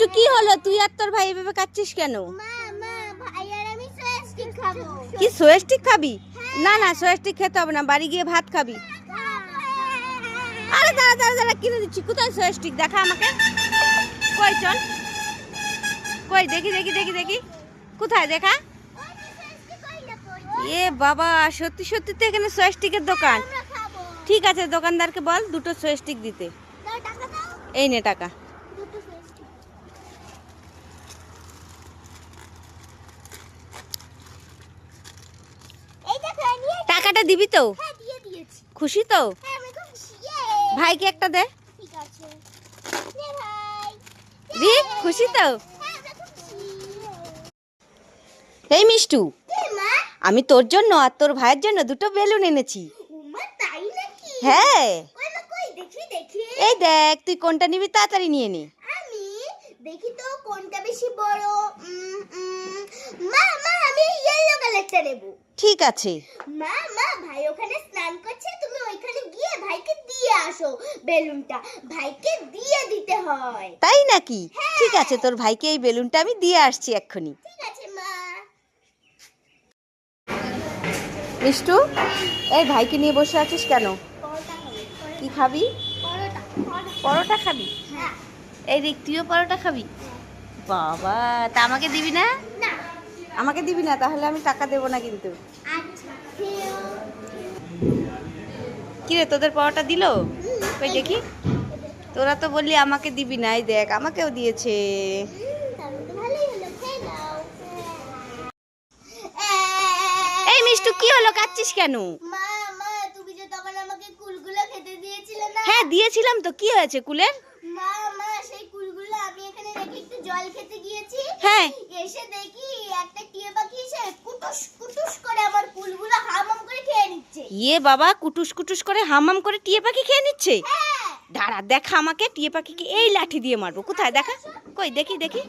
মিষ্টু কি হলো? তুই আর তোর ভাই এভাবে কাচ্ছিস কেন? মা মা ভাই আর আমি সয়াস্টিক খাব। কি সোয়াস্টিক খাবি? না না সোয়াস্টিক খেতে হবে না বাড়ি গিয়ে ভাত খাবি। আরে দাঁড়া দাঁড়া দাঁড়া কিনে দিচ্ছি কোথায় সোয়াস্টিক? দেখা আমাকে। কই চল। কই দেখি দেখি দেখি দেখি। কোথায় দেখা? এ বাবা সত্যি সত্যি তো এখানে সোয়াস্টিকের দোকান। ঠিক আছে দোকানদারকে বল দুটো সোয়াস্টিক দিতে। এই নে টাকা দুটো সয়াস্টিক এই দেখো এই নিয়ে টাকাটা দিবি তো? হ্যাঁ খুশি তো? হ্যাঁ আমি ভাইকে একটা দে। রি খুশি তো? হ্যাঁ এই মিষ্টু। আমি তোর জন্য আর তোর ভাইয়ের জন্য দুটো বেলুন এনেছি। হ্যাঁ। এই দেখ তুই কোনটা নিবি তাড়াতাড়ি নিয়ে নে। দেখি তো কোনটা বেশি বড়? মা মা আমি ইয়েলো কালারটা নেব। ঠিক আছে। মা মা ভাই ওখানে স্নান করছে তুমি ওইখানে গিয়ে ভাইকে দিয়ে আসো বেলুনটা। ভাইকে দিয়ে দিতে হয়। তাই নাকি? ঠিক আছে তোর ভাইকে এই বেলুনটা আমি দিয়ে আসছি এক্ষুনি। ঠিক আছে মা। মিষ্টু এই ভাইকে নিয়ে বসে আছিস কেন? কি খাবি? পরোটা। পরোটা খাবি? হ্যাঁ। এই দেখ তুইও পরোটা খাবি? বাবা তা আমাকে দিবি না? আমাকে দিবি না তাহলে আমি টাকা দেবো না কিন্তু। আচ্ছা খেও কি রে তোদের পরোটা দিলো? কই দেখি? তোরা তো বললি আমাকে দিবি না এই দেখ আমাকেও দিয়েছে। এই মিষ্টু কি হলো? কাচ্ছিস কেন? হ্যাঁ দিয়েছিলাম তো কি হয়েছে কুলের? মা জল খেতে গিয়েছি। হ্যাঁ। এসে দেখি একটা টিয়া পাখি এসে কুটুস কুটুস করে আমার কুলগুলো হামাম করে খেয়ে নিচ্ছে। ইয়ে বাবা কুটুস কুটুস করে হামাম করে টিয়ে পাখি খেয়ে নিচ্ছে? হ্যাঁ। দাঁড়া দেখা আমাকে টিয়ে পাখিকে এই লাঠি দিয়ে মারবো। কোথায়? দেখা। কই দেখি দেখি।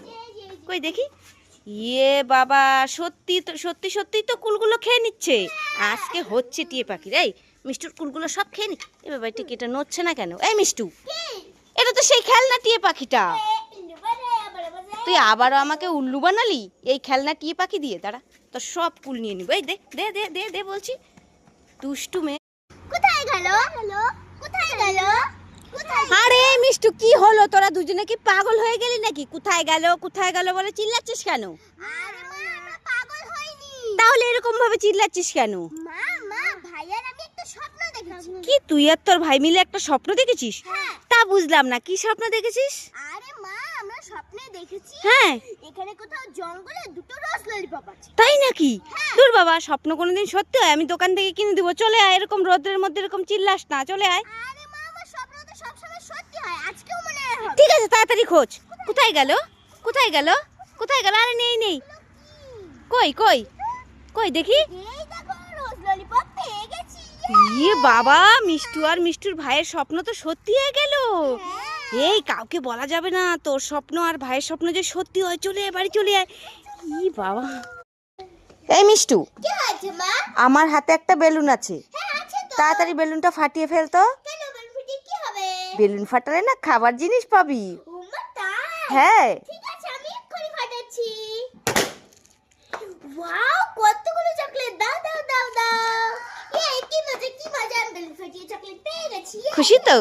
কই দেখি। ইয়ে বাবা সত্যি তো সত্যি সত্যি তো কুলগুলো খেয়ে নিচ্ছে। আজকে হচ্ছে টিয়ে পাখি এই মিষ্টুর কুলগুলো সব খেয়ে নি। এ বাবা টিকিটা নড়ছে না কেন? এই মিষ্টু এটা তো সেই খেলনা টিয়ে পাখিটা। বারে। তুই আবারও আমাকে উল্লু বানালি? এই খেলনা টিয়ে পাখি দিয়ে তারা তো সব কুল নিয়ে নিব। এই দে দে দে দে দে বলছি। দুষ্টু মেয়ে কোথায় গেল? কোথায় গেল? আরে মিষ্টু কি হলো? তোরা দুজনে কি পাগল হয়ে গেলি নাকি? কোথায় গেল? কোথায় গেল বলে চিল্লাচ্ছিস কেন? আরে মা আমরা পাগল হইনি তাহলে এরকম ভাবে চিল্লাচ্ছিস কেন? মা মা ভাইয়ার আমি একটা স্বপ্ন দেখেছি। কি তুই আর তোর ভাই মিলে একটা স্বপ্ন দেখেছিস? হ্যাঁ। তা বুঝলাম না কি স্বপ্ন দেখেছিস? আরে মা আমরা স্বপ্নে দেখেছি। হ্যাঁ। এখানে কোথাও জঙ্গলে দুটো রস ললিপপ আছে। তাই নাকি? দূর বাবা স্বপ্ন কোনোদিন সত্যি হয়? আমি দোকান থেকে কিনে দিব। চলে আয় এরকম রোদের মধ্যে এরকম চিল্লাস না। চলে আয়। আরে মা আমার স্বপ্ন তো সবসময় সত্যি হয়। আজকেও মনে হয় ঠিক আছে তাড়াতাড়ি খোঁজ। কোথায়? গেল? কোথায় গেল? কোথায় গেল? আরে নেই নেই। কই কই? কই দেখি। এই দেখো রোজ ললিপপ পেয়ে গেছি ইয়ে বাবা মিষ্টু আর মিষ্টুর ভাইয়ের স্বপ্ন তো সত্যি হয়ে গেল। হ্যাঁ। এই কাউকে বলা যাবে না তোর স্বপ্ন আর ভাইয়ের স্বপ্ন যে সত্যি হয় চলে আয় বাড়ি চলে আয়। ই বাবা। এই মিষ্টু কি হয়েছে মা? আমার হাতে একটা বেলুন আছে। হ্যাঁ আছে তো। তাড়াতাড়ি বেলুনটা ফাটিয়ে ফেলতো কেন বেলফুটি কি হবে? বেলুন ফাটালে না খাবার জিনিস পাবি। হ্যাঁ ঠিক আছে আমি এক্ষুনি ফাটাচ্ছি ওয়াও কতগুলো চকলেট দাও দাও দাও দাও এই কি মজা কি মজা আমি বেলুন ফাটিয়ে চকলেট পেয়ে গেছি খুশি তো